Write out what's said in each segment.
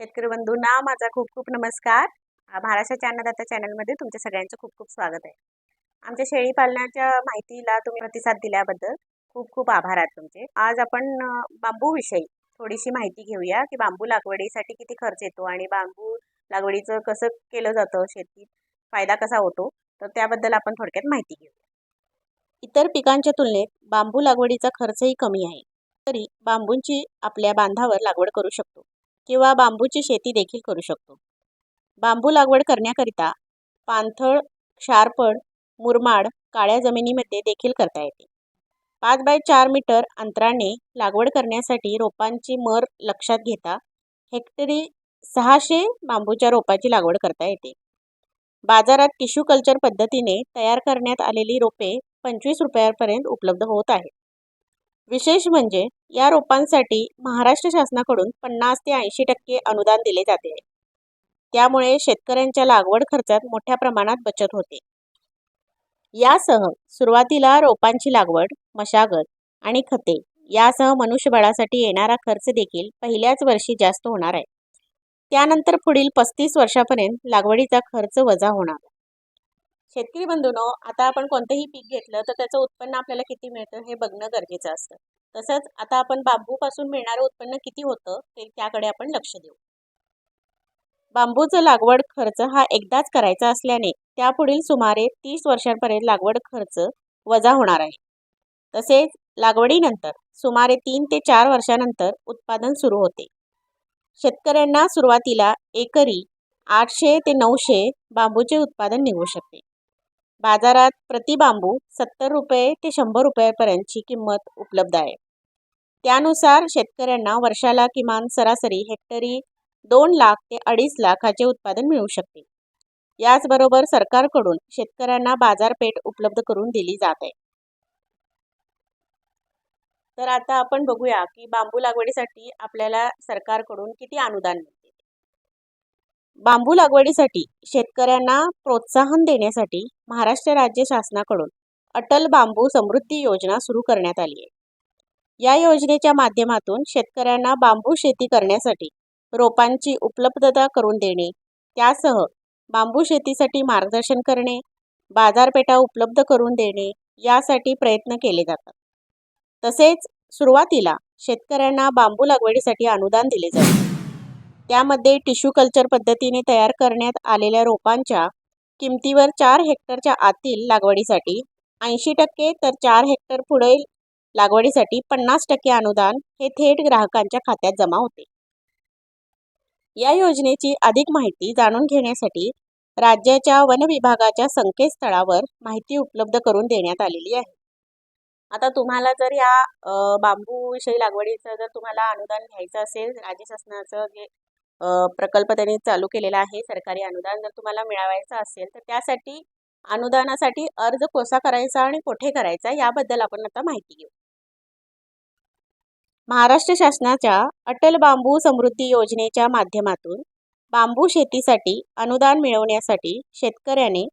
शेतकरी बंधूंना माझा खूप खूप नमस्कार. महाराष्ट्राच्या अन्नदाता चॅनलमध्ये तुमच्या सगळ्यांचं खूप खूप स्वागत आहे. आमच्या शेळी पालनाच्या माहितीला तुम्ही प्रतिसाद दिल्याबद्दल खूप खूप आभार आहेत तुमचे. आज आपण बांबूविषयी थोडीशी माहिती घेऊया की बांबू लागवडीसाठी किती खर्च येतो आणि बांबू लागवडीचं कसं केलं जातं शेतीत फायदा कसा होतो तर त्याबद्दल आपण थोडक्यात माहिती घेऊया. इतर पिकांच्या तुलनेत बांबू लागवडीचा खर्चही कमी आहे. तरी बांबूंची आपल्या बांधावर लागवड करू शकतो. किंवा बांबूची शेती देखील करू शकतो. बांबू लागवड करण्याकरिता पाणथळ क्षारपड मुरमाड काळ्या जमिनीमध्ये देखील करता येते. पाच बाय चार मीटर अंतराने लागवड करण्यासाठी रोपांची मर लक्षात घेता हेक्टरी सहाशे बांबूच्या रोपाची लागवड करता येते. बाजारात टिश्यू कल्चर पद्धतीने तयार करण्यात आलेली रोपे पंचवीस रुपयापर्यंत उपलब्ध होत आहेत. विशेष म्हणजे या रोपांसाठी महाराष्ट्र शासनाकडून पन्नास ते ऐंशी टक्के अनुदान दिले जाते. त्यामुळे शेतकऱ्यांच्या लागवड खर्चात मोठ्या प्रमाणात बचत होते. यासह सुरुवातीला रोपांची लागवड मशागत आणि खते यासह मनुष्यबळासाठी येणारा खर्च देखील पहिल्याच वर्षी जास्त होणार आहे. त्यानंतर पुढील पस्तीस वर्षापर्यंत लागवडीचा खर्च वजा होणार. शेतकरी बंधूनो आता आपण कोणतंही पीक घेतलं तर त्याचं उत्पन्न आपल्याला किती मिळतं हे बघणं गरजेचं असतं. तसंच आता आपण बांबूपासून मिळणारं उत्पन्न किती होतं ते त्याकडे आपण लक्ष देऊ. बांबूचं लागवड खर्च हा एकदाच करायचा असल्याने त्यापुढील सुमारे तीस वर्षांपर्यंत लागवड खर्च वजा होणार आहे. तसेच लागवडीनंतर सुमारे तीन ते चार वर्षानंतर उत्पादन सुरू होते. शेतकऱ्यांना सुरुवातीला एकरी आठशे ते नऊशे बांबूचे उत्पादन निघू शकते. बाजारात प्रति बांबू सत्तर रुपये ते शंभर रुपयापर्यंतची किंमत उपलब्ध आहे. त्यानुसार शेतकऱ्यांना वर्षाला किमान सरासरी हेक्टरी दोन लाख ते अडीच लाखाचे उत्पादन मिळू शकते. याचबरोबर सरकारकडून शेतकऱ्यांना बाजारपेठ उपलब्ध करून दिली जात आहे. तर आता आपण बघूया की बांबू लागवडीसाठी आपल्याला सरकारकडून किती अनुदान मिळते? बांबू लागवडीसाठी शेतकऱ्यांना प्रोत्साहन देण्यासाठी महाराष्ट्र राज्य शासनाकडून अटल बांबू समृद्धी योजना सुरू करण्यात आली आहे. या योजनेच्या माध्यमातून शेतकऱ्यांना बांबू शेती करण्यासाठी रोपांची उपलब्धता करून देणे त्यासह बांबू शेतीसाठी मार्गदर्शन करणे बाजारपेठा उपलब्ध करून देणे यासाठी प्रयत्न केले जातात. तसेच सुरुवातीला शेतकऱ्यांना बांबू लागवडीसाठी अनुदान दिले जाते त्यामध्ये टिश्यू कल्चर पद्धतीने तयार करण्यात आलेल्या रोपांच्या किमतीवर चार हेक्टरच्या आतील लागवडीसाठी ऐंशी टक्के तर चार हेक्टर पुढील लागवडीसाठी पन्नास टक्के अनुदान हे थेट ग्राहकांच्या खात्यात जमा होते. या योजनेची अधिक माहिती जाणून घेण्यासाठी राज्याच्या वन विभागाच्या संकेतस्थळावर माहिती उपलब्ध करून देण्यात आलेली आहे. आता तुम्हाला जर या बांबूविषयी लागवडीचं जर तुम्हाला अनुदान घ्यायचं असेल राज्य शासनाचं जे प्रकल्प त्यांनी चालू केलेला आहे सरकारी अनुदान जर तुम्हाला मिळवायचं असेल तर त्यासाठी अनुदानासाठी अर्ज कसा करायचा आणि कुठे करायचा याबद्दल आपण आता माहिती घेऊ. महाराष्ट्र शासनाच्या अटल बांबू समृद्धी योजनेच्या माध्यमातून बांबू शेतीसाठी अनुदान मिळवण्यासाठी शेतकऱ्याने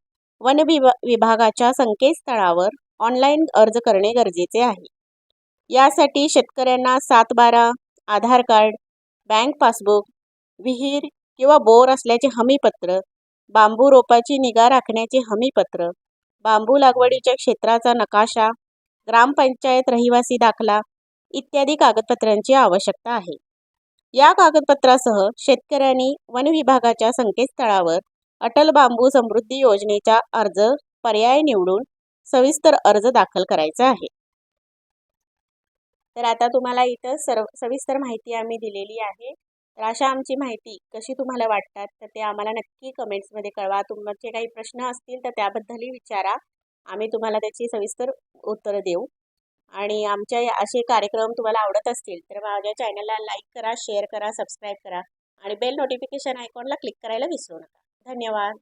वन विभा विभागाच्या संकेतस्थळावर ऑनलाईन अर्ज करणे गरजेचे आहे. यासाठी शेतकऱ्यांना सात बारा आधार कार्ड बँक पासबुक विहीर किंवा बोर असल्याचे हमीपत्र बांबू रोपाची निगा राखण्याचे हमीपत्र बांबू लागवडीच्या क्षेत्राचा नकाशा ग्रामपंचायत रहिवासी दाखला इत्यादी कागदपत्रांची आवश्यकता आहे. या कागदपत्रासह शेतकऱ्यांनी वन विभागाच्या संकेतस्थळावर अटल बांबू समृद्धी योजनेचा अर्ज पर्याय निवडून सविस्तर अर्ज दाखल करायचा आहे. तर आता तुम्हाला इथं सर्व सविस्तर माहिती आम्ही दिलेली आहे. तर अशा आमची माहिती कशी तुम्हाला वाटतात तर ते आम्हाला नक्की कमेंट्समध्ये कळवा. तुमचे काही प्रश्न असतील तर त्याबद्दलही विचारा. आम्ही तुम्हाला त्याची सविस्तर उत्तरं देऊ. आणि आमच्या असे कार्यक्रम तुम्हाला आवडत असतील तर माझ्या चॅनलला लाईक करा शेअर करा सबस्क्राईब करा. आणि बेल नोटिफिकेशन आयकॉनला क्लिक करायला विसरू नका. धन्यवाद.